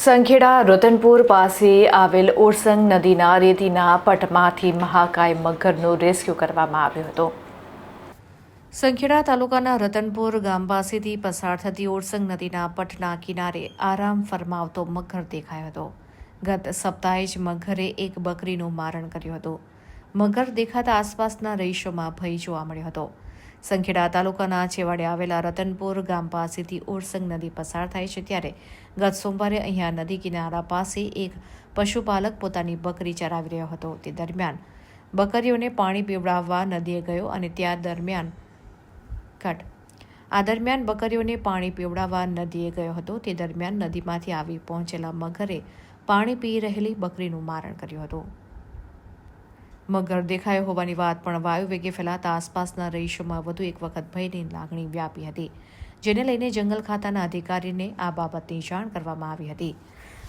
સંખેડા રતનપુર પાસે આવેલ ઓરસંગ નદીના રેતીના પટમાંથી મહાકાય મગરનો રેસ્ક્યુ કરવામાં આવ્યો હતો. સંખેડા તાલુકાના રતનપુર ગામ પાસેથી પસાર થતી ઓરસંગ નદીના પટના કિનારે આરામ ફરમાવતો મગર દેખાયો હતો. ગત સપ્તાહે જ મગરે એક બકરીનું મારણ કર્યું હતું. મગર દેખાતા આસપાસના રહીશોમાં ભય જોવા મળ્યો હતો. સંખેડા તાલુકાના છેવાડે આવેલા રતનપુર ગામ પાસેથી ઓરસંગ નદી પસાર થાય છે ત્યારે ગત સોમવારે અહીંયા નદી કિનારા પાસે એક પશુપાલક પોતાની બકરી ચરાવી રહ્યો હતો. તે દરમિયાન બકરીઓને પાણી પીવડાવવા નદીએ ગયો અને ત્યાં દરમિયાન કટ આ દરમિયાન બકરીઓને પાણી પીવડાવવા નદીએ ગયો હતો. તે દરમિયાન નદીમાંથી આવી પહોંચેલા મગરે પાણી પી રહેલી બકરીનું મારણ કર્યું હતું. મગર દેખાયો હોવાની વાત પણ વાયુ વેગે ફેલાતા આસપાસના રહીશોમાં વધુ એક વખત ભયની લાગણી વ્યાપી હતી, જેને લઈને જંગલ ખાતાના અધિકારીને આ બાબતની જાણ કરવામાં આવી હતી.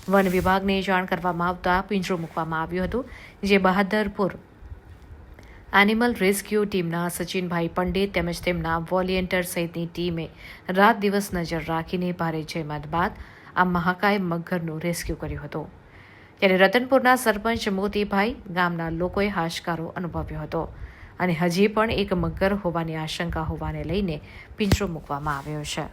વન વિભાગને જાણ કરવામાં આવતા પિંજરું મૂકવામાં આવ્યું હતું, જે બહાદરપુર એનિમલ રેસ્ક્યુ ટીમના સચિનભાઈ પંડિત તેમજ તેમના વોલિયન્ટર સહિતની ટીમે રાત દિવસ નજર રાખીને ભારે જહેમત બાદ આ મહાકાય મગરનું રેસ્ક્યુ કર્યું હતું. ત્યારે રતનપુરના સરપંચ મોતીભાઈ ગામના લોકોએ હાશકારો અનુભવ્યો હતો. અને હજી પણ એક મગર હોવાની આશંકા હોવાને લઈને પિંજરો મૂકવામાં આવ્યો છે.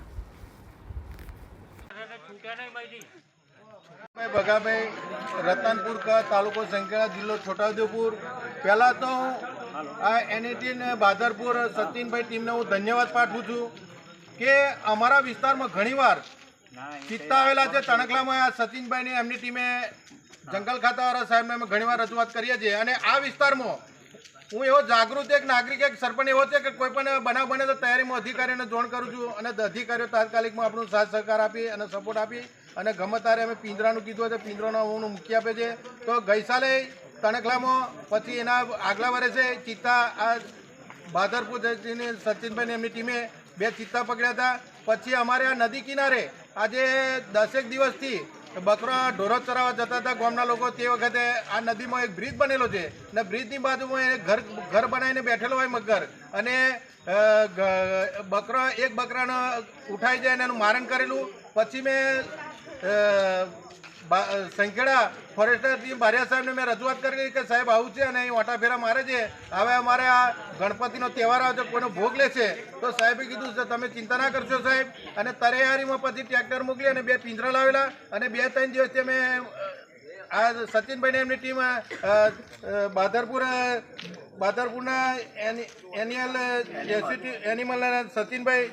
ભાઈ ભગાભાઈ રતનપુર કા તાલુકો સંખેડા જિલ્લો છોટાઉદેપુર. પહેલાં તો હું આ ને બાદરપુર સચિનભાઈ ટીમને હું ધન્યવાદ પાઠવું છું કે અમારા વિસ્તારમાં ઘણીવાર ચિત્તા આવેલા છે તણકલામાં આ સચિનભાઈની એમની ટીમે જંગલ ખાતાવાળા સાહેબને અમે ઘણીવાર રજૂઆત કરીએ છીએ. અને આ વિસ્તારમાં હું એવો જાગૃત એક નાગરિક, એક સરપંચ એવો છે કે કોઈ પણ બનાવ બને તો તૈયારીમાં અધિકારીને જોણ કરું છું અને અધિકારીઓ તાત્કાલિકમાં આપણું સાથ સહકાર આપી અને સપોર્ટ આપી. અને ગમે ત્યારે અમે પિંજરાનું કીધું હતું પિંજરાનો હું મૂકી આપે છે. તો ગઈ સાલે તણખલામાં, પછી એના આગલા વર્ષે ચિત્તા, આ ભાદરપુર જઈને સચિનભાઈની એમની ટીમે બે ચિત્તા પકડ્યા હતા. પછી અમારે આ નદી કિનારે આજે દસેક દિવસથી બકરા ઢોરો ચરાવવા જતા હતા ગામના લોકો તે વખતે આ નદીમાં એક બ્રિજ બનેલો છે. અને બ્રિજની બાજુમાં એ ઘર ઘર બનાવીને બેઠેલો હોય મગર. અને બકરા, એક બકરાને ઉઠાઈ જાય અને એનું મારણ કરેલું. પછી મેં સંખેડા ફોરેસ્ટર ટીમ બારિયા સાહેબને મેં રજૂઆત કરી કે સાહેબ આવું છે અને અહીં ઓટા મારે છે. હવે અમારે આ ગણપતિનો તહેવાર આવે છે, કોઈનો ભોગ લે છે, તો સાહેબે કીધું છે, તમે ચિંતા ના કરશો સાહેબ. અને તૈયારીમાં પછી ટ્રેક્ટર મોકલી અને બે પિંજરા લાવેલા અને બે ત્રણ દિવસથી અમે આ સચિનભાઈને એમની ટીમ બાદરપુર બાદરપુરના એની, એનિયલ એનિમલ સચિનભાઈ,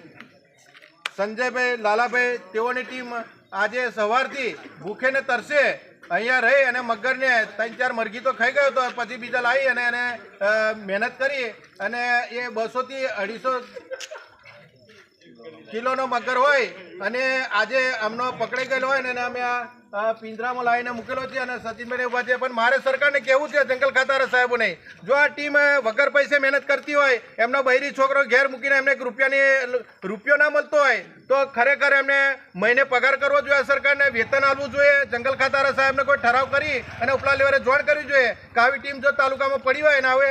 સંજયભાઈ, લાલાભાઈ, તેઓની ટીમ આજે સવારથી ભૂખે ને તરસે, અહીંયા રહી અને મગરને ત્રણ ચાર મરઘી તો ખાઈ ગયો હતો પછી બીજા લાવી અને એને મહેનત કરી અને એ બસોથી અઢીસો કિલોનો મગર હોય અને આજે અમનો પકડાઈ ગયેલો હોય ને અમે આ પિંજરામાં લાવીને મૂકેલો છે અને સચિનભાઈ ઊભા છે. પણ મારે સરકારને કહેવું છે, જંગલ ખાતા સાહેબોને. જો આ ટીમ વગર પૈસે મહેનત કરતી હોય, એમનો બૈરી છોકરો ઘેર મૂકીને એમને એક રૂપિયાની રૂપિયો ના મળતો હોય, તો ખરેખર એમને મહિને પગાર કરવો જોઈએ સરકારને, વેતન આપવું જોઈએ. જંગલ ખાતા સાહેબને કોઈ ઠરાવ કરી અને ઉપલા લેવલે જોડ કરવી જોઈએ. કે આવી ટીમ જો તાલુકામાં પડી હોય ને હવે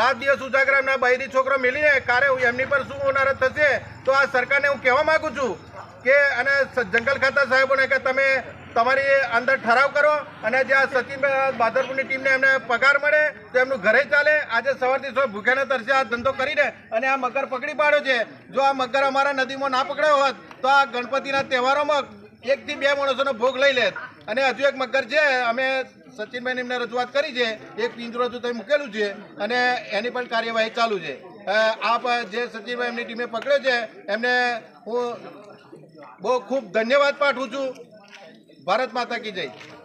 રાત દિવસ ઉજાગર એમના બૈરી છોકરો મિલીને કારે એમની પર શું હોનારત થશે, તો આ સરકારને હું કહેવા માગું છું કે અને જંગલ ખાતા સાહેબોને કે તમે તમારી અંદર ઠરાવ કરો અને જે આ સચિન બાદરપુરની ટીમને એમને પગાર મળે, તો એમનું ઘરે ચાલે. આજે સવારથી સો ભૂખ્યાને તરસે આ ધંધો કરીને અને આ મગર પકડી પાડ્યો છે. જો આ મગર અમારા નદીમાં ના પકડ્યો હોત, તો આ ગણપતિના તહેવારોમાં એકથી બે માણસોનો ભોગ લઈ લેત. અને હજુ એક મગર છે, અમે સચિનભાઈને એમને રજૂઆત કરી છે. એક પિંજરો હજુ ત્યાં મૂકેલું છે અને એની પણ કાર્યવાહી ચાલુ છે. આપ જે સચિનભાઈ એમની ટીમે પકડ્યો છે, એમને હું બહુ ખૂબ ધન્યવાદ પાઠવું છું. ભારત માતા કી જય.